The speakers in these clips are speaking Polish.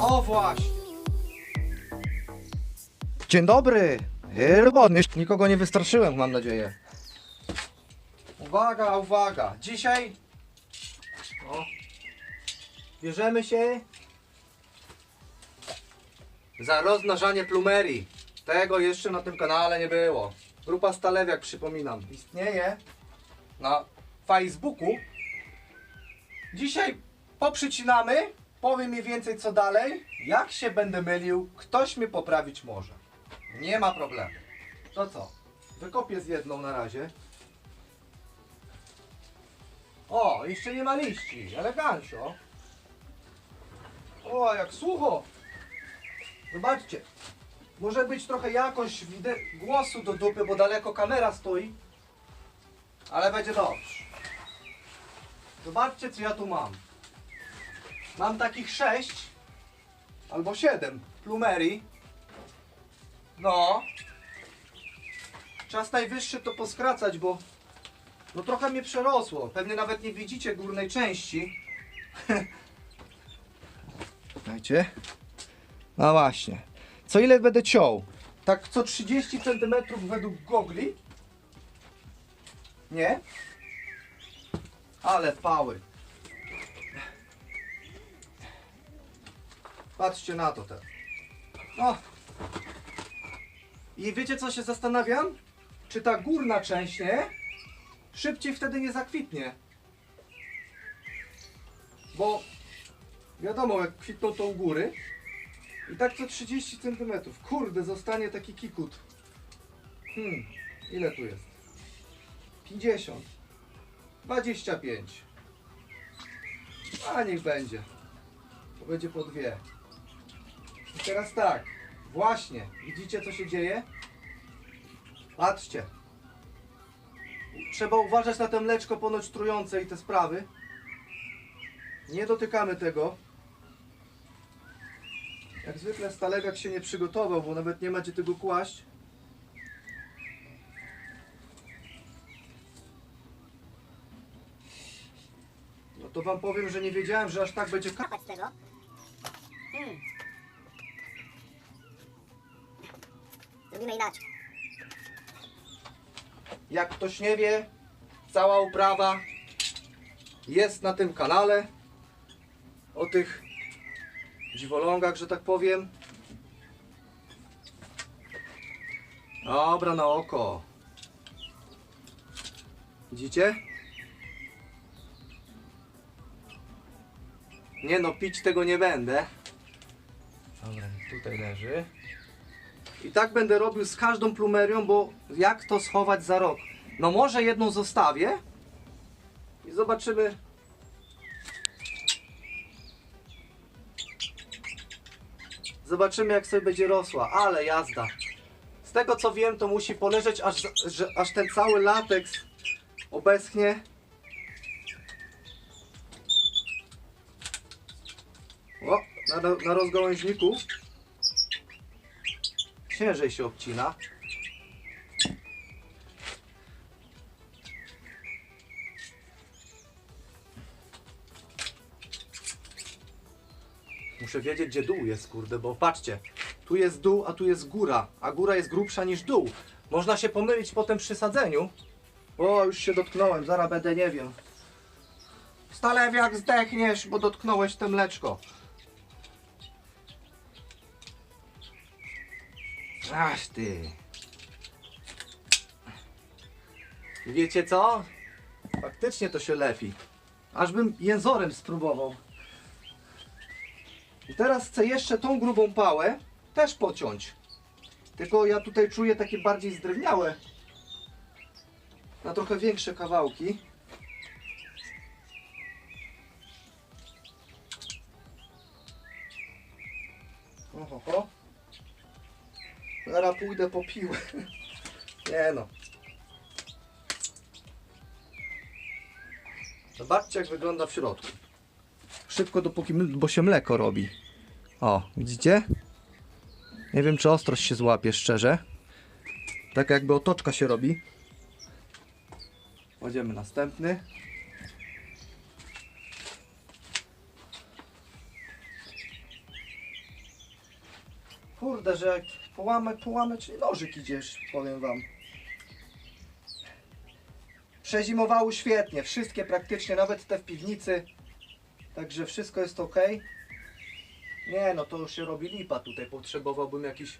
O właśnie. Dzień dobry. Robotny. Nikogo nie wystraszyłem, mam nadzieję. Uwaga, uwaga. Dzisiaj... O. Bierzemy się za rozmnażanie plumerii. Tego jeszcze na tym kanale nie było. Grupa Stalewiak, przypominam, istnieje na Facebooku. Dzisiaj poprzycinamy, powiem mniej więcej co dalej. Jak się będę mylił, ktoś mnie poprawić może. Nie ma problemu. To co? Wykopię z jedną na razie. O, jeszcze nie ma liści. Elegancio. O, jak sucho. Zobaczcie. Może być trochę jakość głosu do dupy, bo daleko kamera stoi. Ale będzie dobrze. Zobaczcie, co ja tu mam. Mam takich sześć albo siedem plumerii. No. Czas najwyższy to poskracać, bo no trochę mnie przerosło. Pewnie nawet nie widzicie górnej części. Dajcie. No właśnie. Co ile będę ciął? Tak co 30 cm według gogli? Nie? Ale pały. Patrzcie na to teraz. O. I wiecie co się zastanawiam? Czy ta górna część, nie? Szybciej wtedy nie zakwitnie. Bo wiadomo, jak kwitną to u góry. I tak co 30 cm. Kurde, zostanie taki kikut. Hmm, ile tu jest? 50. 25. A niech będzie. To będzie po dwie. I teraz tak. Właśnie. Widzicie co się dzieje? Patrzcie. Trzeba uważać na te mleczko ponoć trujące i te sprawy. Nie dotykamy tego. Jak zwykle stalewiak się nie przygotował, bo nawet nie ma gdzie tego kłaść. No to wam powiem, że nie wiedziałem, że aż tak będzie ka- kapać tego. Hmm. Zrobimy inaczej. Jak ktoś nie wie, cała uprawa jest na tym kanale. O tych dziwolągach, że tak powiem. Dobra, na oko. Widzicie? Nie no, pić tego nie będę. Dobra, tutaj leży. I tak będę robił z każdą plumerią, bo jak to schować za rok? No może jedną zostawię i zobaczymy. Zobaczymy jak sobie będzie rosła, ale jazda. Z tego co wiem to musi poleżeć aż, że, aż ten cały lateks obeschnie. O, na, na rozgałęźniku ciężej się obcina. Muszę wiedzieć, gdzie dół jest, kurde, bo patrzcie, tu jest dół, a tu jest góra, a góra jest grubsza niż dół. Można się pomylić potem przy sadzeniu. O, już się dotknąłem, zaraz będę, nie wiem. Stalewiak zdechniesz, bo dotknąłeś te mleczko. Aż ty. Wiecie co? Faktycznie to się lepi. Ażbym jęzorem spróbował. I teraz chcę jeszcze tą grubą pałę też pociąć. Tylko ja tutaj czuję takie bardziej zdrewniałe. Na trochę większe kawałki. Oho, ho. Zaraz pójdę po piłę. Nie no. Zobaczcie jak wygląda w środku. Szybko dopóki, bo się mleko robi. O, widzicie? Nie wiem czy ostrość się złapie szczerze. Tak jakby otoczka się robi. Kładziemy następny. Kurde, że jak połamę, połamę, czyli nożyk idziesz, powiem wam. Przezimowały świetnie, wszystkie praktycznie, nawet te w piwnicy. Także wszystko jest ok. Nie no, to już się robi lipa tutaj, potrzebowałbym jakiś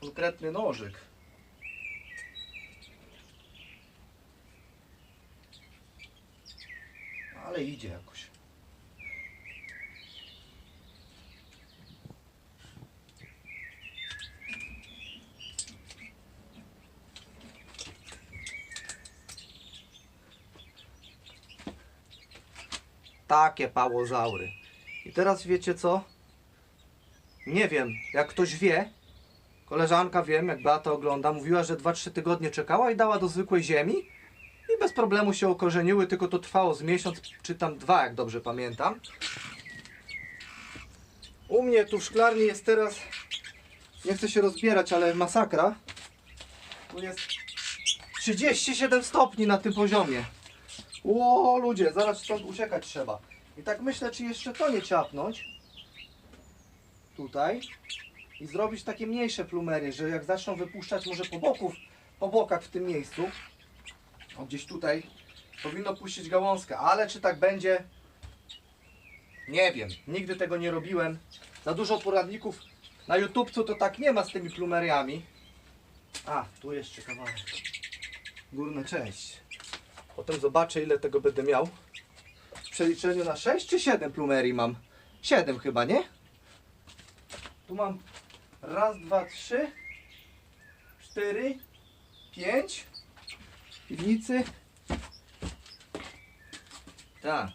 konkretny nożyk. Ale idzie jakoś. Takie pałozaury. I teraz wiecie co? Nie wiem, jak ktoś wie, koleżanka wiem, jak Beata ogląda, mówiła, że 2-3 tygodnie czekała i dała do zwykłej ziemi i bez problemu się okorzeniły, tylko to trwało z miesiąc, czy tam dwa, jak dobrze pamiętam. U mnie tu w szklarni jest teraz, nie chcę się rozbierać, ale masakra. Tu jest 37 stopni na tym poziomie. Ło, ludzie, zaraz stąd uciekać trzeba. I tak myślę, czy jeszcze to nie ciapnąć. Tutaj. I zrobić takie mniejsze plumery, że jak zaczną wypuszczać może po boków, po bokach w tym miejscu. O, gdzieś tutaj powinno puścić gałązkę, ale czy tak będzie? Nie wiem. Nigdy tego nie robiłem. Za dużo poradników na YouTubcu to tak nie ma z tymi plumeriami. A, tu jeszcze kawałek. Górna część. Potem zobaczę ile tego będę miał. W przeliczeniu na 6 czy 7 plumerii mam? 7 chyba, nie? Tu mam raz, dwa, trzy, cztery, pięć. Piwnicy. Tak.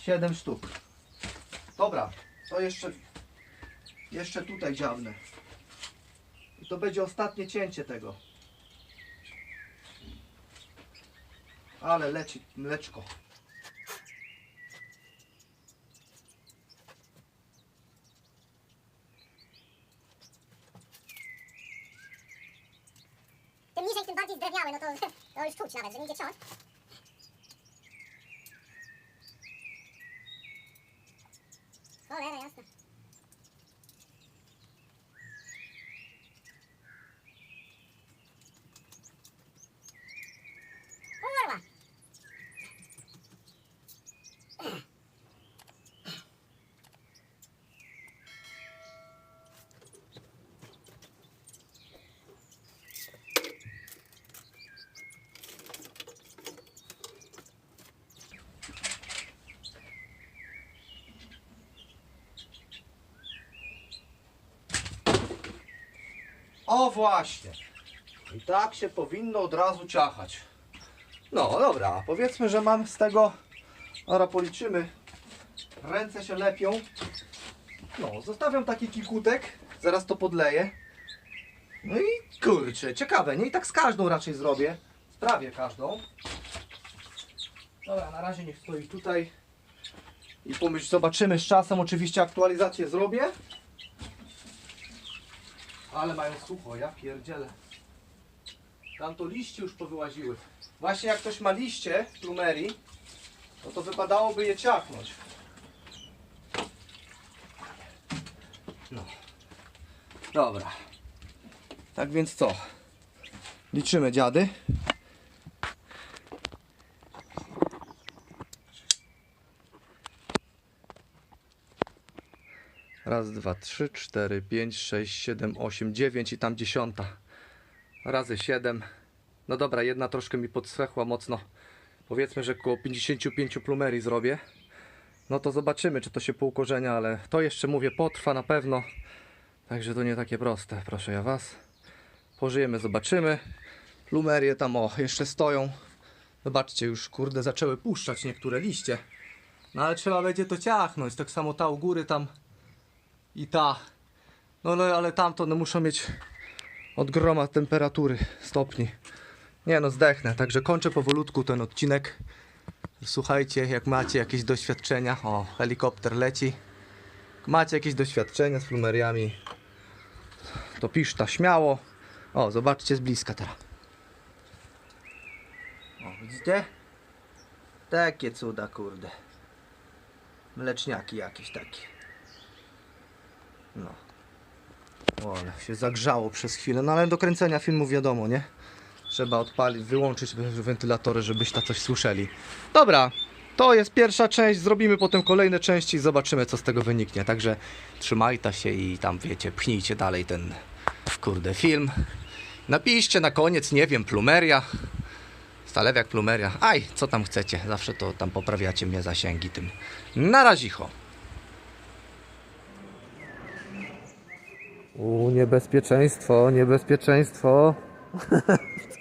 7 sztuk. Dobra, to jeszcze jeszcze tutaj dziabnę. I to będzie ostatnie cięcie tego. Ale leci mleczko. Tym niżej, tym bardziej zdrewniały, no to, to już czuć nawet, że nie idzie ciąć. O właśnie. I tak się powinno od razu ciachać. No dobra, powiedzmy, że mam z tego. Dobra, policzymy. Ręce się lepią. No, zostawiam taki kikutek. Zaraz to podleję. No i kurczę, ciekawe, nie? I tak z każdą raczej zrobię. Sprawię każdą. Dobra, na razie niech stoi tutaj. I pomyśl, zobaczymy z czasem. Oczywiście aktualizację zrobię. Ale mają sucho, ja pierdzielę. Tam to liście już powyłaziły. Właśnie jak ktoś ma liście plumerii, no to wypadałoby je ciachnąć. No. Dobra. Tak więc co? Liczymy dziady. Raz, dwa, trzy, cztery, pięć, sześć, siedem, osiem, dziewięć i tam dziesiąta. Razy siedem. No dobra, jedna troszkę mi podschła mocno. Powiedzmy, że około 55 plumerii zrobię. No to zobaczymy, czy to się poukorzenia, ale to jeszcze mówię, potrwa na pewno. Także to nie takie proste, proszę ja was. Pożyjemy, zobaczymy. Plumerie tam, o, jeszcze stoją. Zobaczcie, już kurde zaczęły puszczać niektóre liście. No ale trzeba będzie to ciachnąć. Tak samo ta u góry tam i ta. No, no ale tamto no, muszą mieć od groma temperatury stopni. Nie no, zdechnę. Także kończę powolutku ten odcinek. Słuchajcie, jak macie jakieś doświadczenia. O, helikopter leci. Macie jakieś doświadczenia z plumeriami, to piszta śmiało. O, zobaczcie z bliska teraz. O, widzicie? Takie cuda, kurde. Mleczniaki jakieś takie. No. O, ale się zagrzało przez chwilę, no ale do kręcenia filmu wiadomo, nie? Trzeba odpalić, wyłączyć wentylatory, żebyście coś słyszeli. Dobra, to jest pierwsza część, zrobimy potem kolejne części i zobaczymy co z tego wyniknie. Także trzymajcie się i tam wiecie, pchnijcie dalej ten kurde film. Napiszcie na koniec, nie wiem, plumeria. Stalewiak plumeria. Aj, co tam chcecie. Zawsze to tam poprawiacie mnie zasięgi tym. Na razicho. U, niebezpieczeństwo, niebezpieczeństwo.